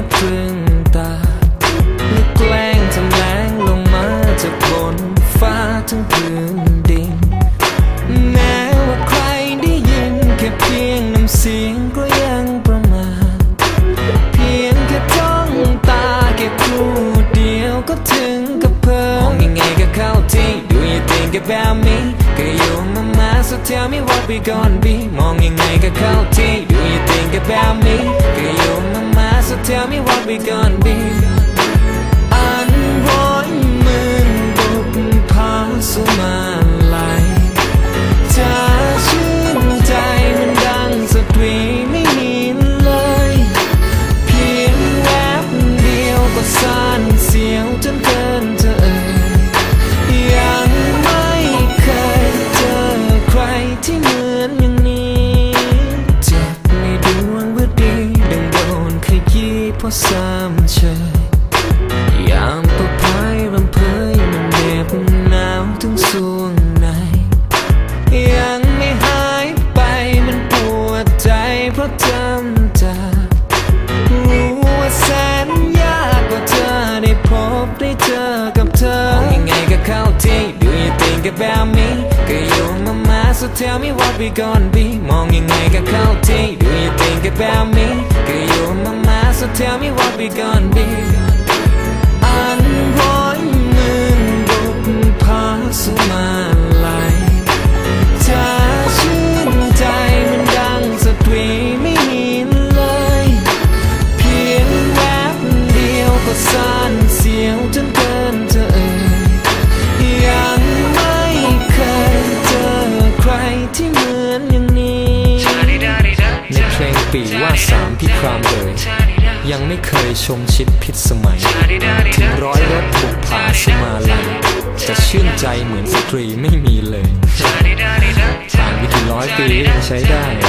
ก็ตรึงตานึกแกล้งทำแรงลงมาจากบนฟ้าทั้งพื้นดิน แม้ว่าใครได้ยินแค่เพียงน้ำเสียงก็ยังประมาทเพียงแค่จ้องตาแค่ครู่เดียวก็ถึงกับเพิ่มมองยังไงก็เข้าที่ Do you think about me ก็อยู่มามา so tell me what we gonna be มองยังไงก็เข้าที่ Do you think about me tell me what we gonna be อันร้อยหมื่นบุกพาสุมาลัยจะชื่นใจมันดังสตรีไม่มีเลย เพียงแวบเดียวก็สั่นเสียวจนเกินจะเอ่ยยังไม่เคยเจอใครที่เหมือน ยี้เพราะซ้ำเชยยามประพายรำเพยมันเหน็บหนาวถึงสวงในยังไม่หายไปมันปวดใจเพราะจำจากรู้ว่าแสนยากว่าเธอได้พบได้เจอกับเธอมองยังไงก็เข้าที่ Do you think about me ก็อยู่มามา so tell me what we gonna be มองยังไงก็เข้าที่ Do you think about me so tell me what we gonna be อันร้อยหมื่นบุกพาสุมาลัยจะชื่นใจมันดังสตรีไม่มีเลย เพียงแวบเดียวก็สั่นเสียวจนเกิน ปีว่าสามพี่ครามเลยยังไม่เคยชมชิดพิษสมัย ถึงร้อยรถบุกผาสมาลัยจะชื่นใจเหมือนสตรีไม่มีเลยผ่านวิถีร้อยปียังใช้ได้